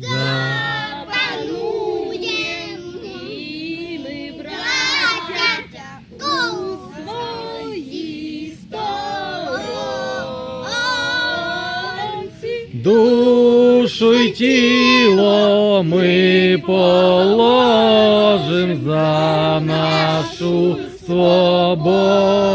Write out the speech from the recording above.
запануєм і ми, браття, у своїй сторонці. душу й тіло ми положим за нашу свободу